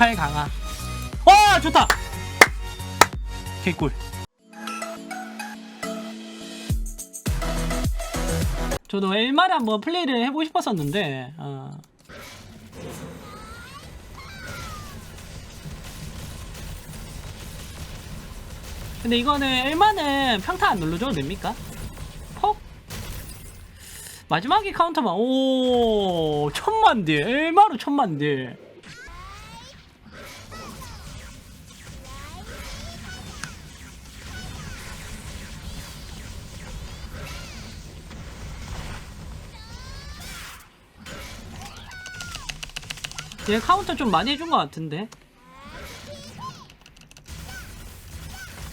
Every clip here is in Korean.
18 강화. 와 좋다. 개꿀. 저도 엘마를 한번 플레이를 해보고 싶었었는데 어. 근데 이거는 엘마는 평타 안 눌러줘도 됩니까? 퍽? 마지막에 카운터만 오 천만 딜 엘마로 천만 딜 얘 카운터 좀 많이 해준 것 같은데.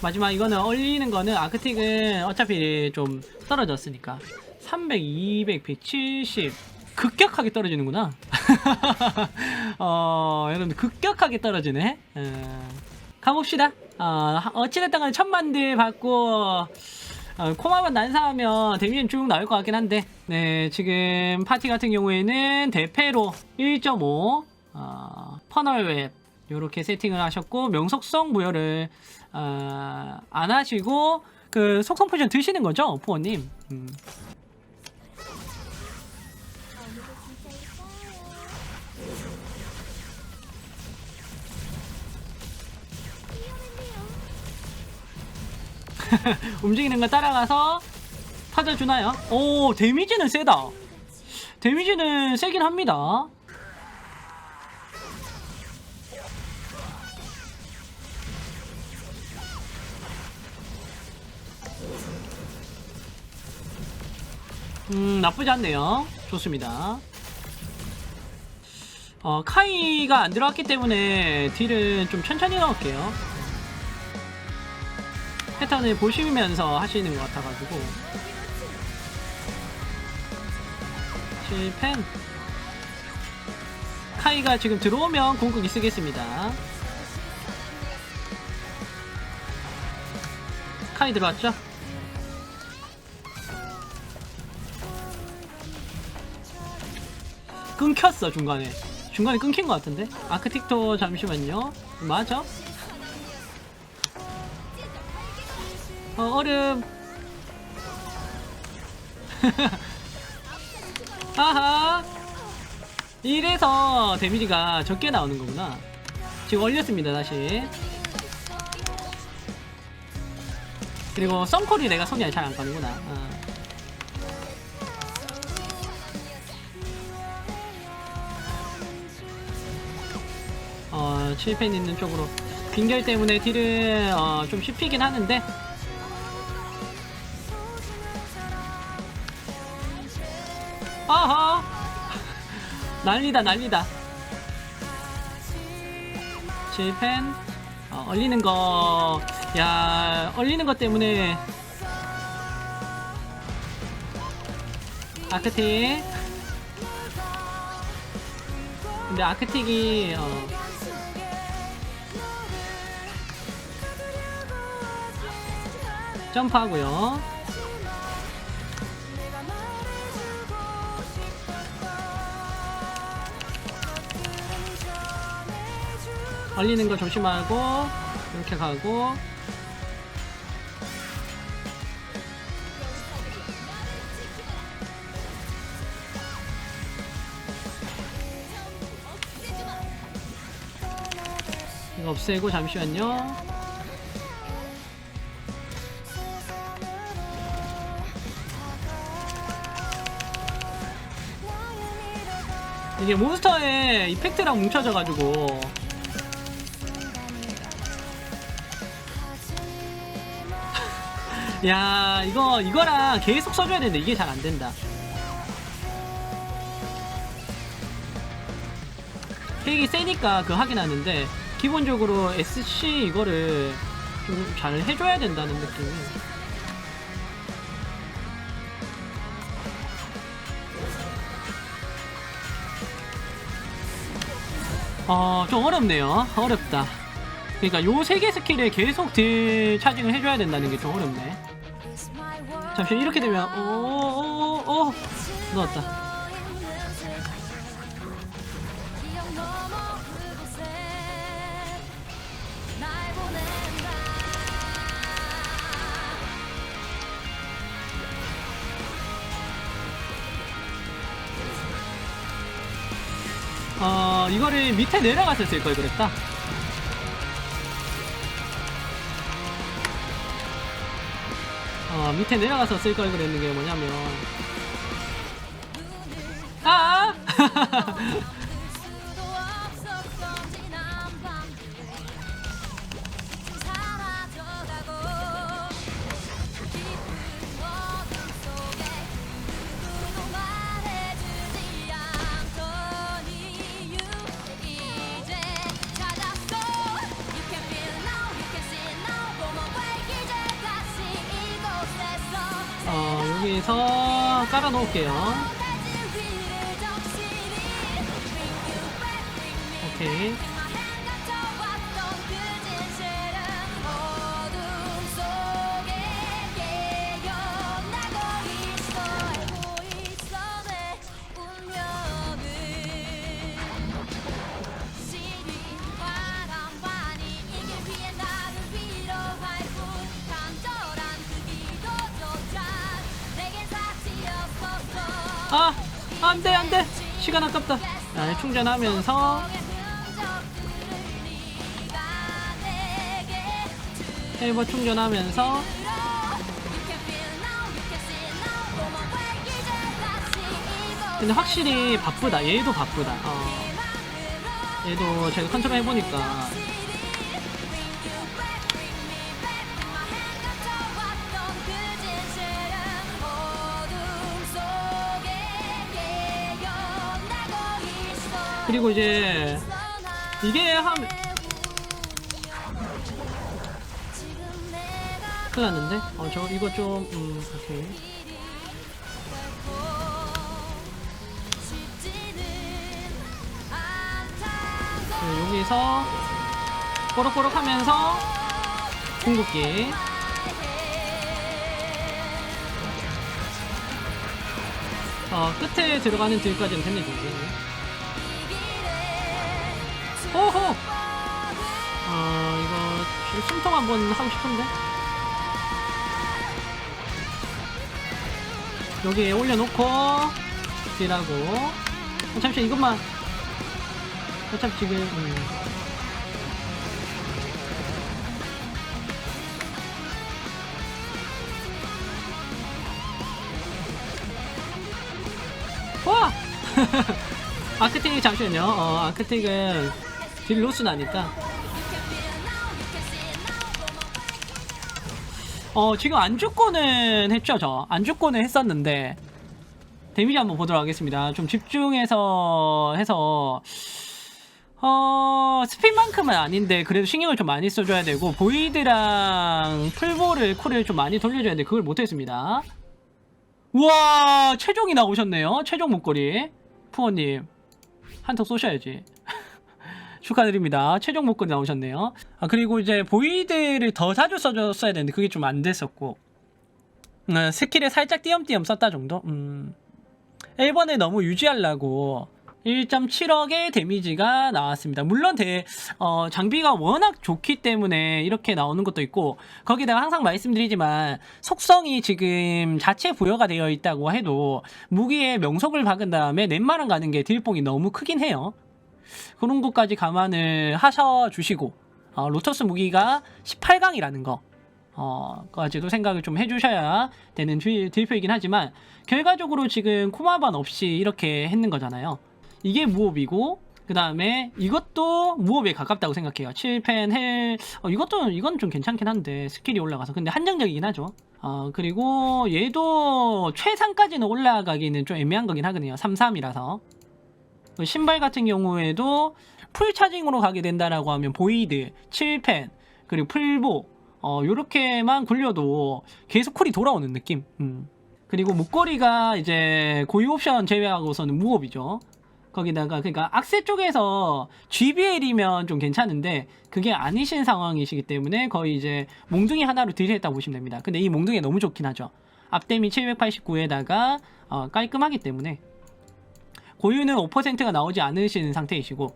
마지막 이거는 얼리는 거는 아크틱은 어차피 좀 떨어졌으니까. 300, 200, 170 급격하게 떨어지는구나. 어 여러분 급격하게 떨어지네. 어, 가봅시다. 어, 어찌됐든 간에 천만들 받고 어, 코마만 난사하면 데미지는 쭉 나올 것 같긴 한데. 네 지금 파티 같은 경우에는 대패로 1.5 어, 퍼널웹 요렇게 세팅을 하셨고 명속성 부여를 어, 안 하시고 그 속성 포션 드시는 거죠 포어님 음. 움직이는 거 따라가서 타져주나요? 오 데미지는 세다 데미지는 세긴 합니다 음 나쁘지 않네요. 좋습니다. 어 카이가 안 들어왔기 때문에 딜은 좀 천천히 넣을게요. 패턴을 보시면서 하시는 것 같아가지고. 실펜 카이가 지금 들어오면 궁극기 쓰겠습니다. 카이 들어왔죠? 끊겼어 중간에. 중간에 끊긴 것 같은데? 아크틱토 잠시만요. 맞아? 어, 얼음. 아하. 이래서 데미지가 적게 나오는 거구나. 지금 얼렸습니다 다시. 그리고 썬콜이 내가 손이 잘 안 가는구나. 어. 어, 7펜 있는 쪽으로 빙결 때문에 딜을 어, 좀 씹히긴 하는데. 아하 난리다 난리다. 7펜 어, 얼리는 거 야 얼리는 것 때문에. 아크틱. 근데 아크틱이 어, 점프하고요. 얼리는 거 조심하고 이렇게 가고 이거 없애고 잠시만요. 이게 몬스터의 이펙트랑 뭉쳐져가지고. 야 이거 이거랑 계속 써줘야 되는데 이게 잘 안된다. 핵이 세니까 그 하긴 하는데 기본적으로 SC 이거를 좀 잘 해줘야 된다는 느낌이 어, 좀 어렵네요. 어렵다. 그러니까 요 세 개 스킬에 계속 딜 차징을 해줘야 된다는 게 좀 어렵네. 잠시 이렇게 되면 오오오 넣었다. 어, 이거를 밑에 내려가서 쓸 걸 그랬다. 어, 밑에 내려가서 쓸 걸 그랬는 게 뭐냐면 아! 여기서 깔아 놓을게요. 오케이. 아, 안 돼, 안 돼. 시간 아깝다. 자, 충전하면서 헤이버 충전하면서 근데 확실히 바쁘다. 얘도 바쁘다. 어. 얘도 제가 컨트롤 해보니까 그리고 이제 이게 하면 큰일 났는데? 어, 저 이거 좀, 음, 오케이. 네, 여기서 꼬록꼬록 하면서 궁극기. 어, 끝에 들어가는 딜까지는 됩니다. 호호! 어, 이거 숨통 한번 하고 싶은데? 여기에 올려놓고 딜하고 어, 잠시만 이것만 어차피 지금 음. 와! 아크텍이 잠시만요 어, 아크텍은 딜 로스 나니까. 어 지금 안 죽고는 했죠 저? 안 죽고는 했었는데 데미지 한번 보도록 하겠습니다. 좀 집중해서 해서. 어 스피만큼은 아닌데 그래도 신경을 좀 많이 써줘야 되고 보이드랑 풀보를 쿨을 좀 많이 돌려줘야 돼. 그걸 못했습니다. 우와 최종이 나오셨네요. 최종 목걸이. 푸어님. 한턱 쏘셔야지 축하드립니다. 최종 목걸이 나오셨네요. 아, 그리고 이제 보이드를 더 자주 써줬어야 되는데 그게 좀 안 됐었고. 음, 스킬에 살짝 띄엄띄엄 썼다 정도? 음. 1번에 너무 유지하려고 1.7억의 데미지가 나왔습니다. 물론 대, 어, 장비가 워낙 좋기 때문에 이렇게 나오는 것도 있고, 거기다가 항상 말씀드리지만, 속성이 지금 자체 부여가 되어 있다고 해도, 무기에 명속을 박은 다음에 넷마랑 가는 게 딜뽕이 너무 크긴 해요. 그런 것까지 감안을 하셔 주시고 어, 로터스 무기가 18강이라는 거 어, 까지도 생각을 좀 해주셔야 되는 딜- 딜표이긴 하지만 결과적으로 지금 코마반 없이 이렇게 했는 거잖아요. 이게 무업이고 그 다음에 이것도 무업에 가깝다고 생각해요. 7펜 헬 어, 이것도 이건 좀 괜찮긴 한데 스킬이 올라가서 근데 한정적이긴 하죠. 어, 그리고 얘도 최상까지는 올라가기는 좀 애매한 거긴 하거든요. 33이라서 그 신발 같은 경우에도 풀 차징으로 가게 된다라고 하면 보이드, 7펜, 그리고 풀보 어 요렇게만 굴려도 계속 쿨이 돌아오는 느낌. 음. 그리고 목걸이가 이제 고유 옵션 제외하고서는 무업이죠. 거기다가 그러니까 악세 쪽에서 GBL이면 좀 괜찮은데 그게 아니신 상황이시기 때문에 거의 이제 몽둥이 하나로 딜했다고 보시면 됩니다. 근데 이 몽둥이 너무 좋긴 하죠. 앞댐이 789에다가 어, 깔끔하기 때문에 고유는 5%가 나오지 않으신 상태이시고.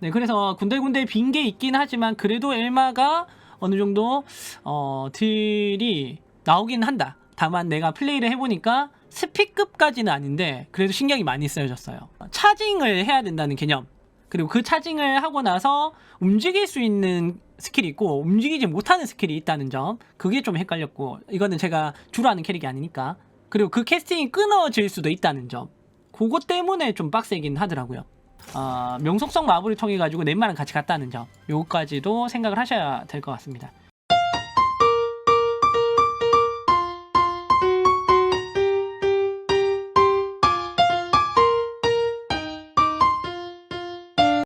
네 그래서 군데군데 빈 게 있긴 하지만 그래도 엘마가 어느 정도 어 딜이 나오긴 한다. 다만 내가 플레이를 해보니까 스피급까지는 아닌데 그래도 신경이 많이 쓰여졌어요. 차징을 해야 된다는 개념. 그리고 그 차징을 하고 나서 움직일 수 있는 스킬이 있고 움직이지 못하는 스킬이 있다는 점 그게 좀 헷갈렸고 이거는 제가 주로 하는 캐릭이 아니니까. 그리고 그 캐스팅이 끊어질 수도 있다는 점 그것 때문에 좀 빡세긴 하더라고요. 어, 명속성 마블을 통해 가지고 넷마랑 같이 갔다는 점 요거까지도 생각을 하셔야 될 것 같습니다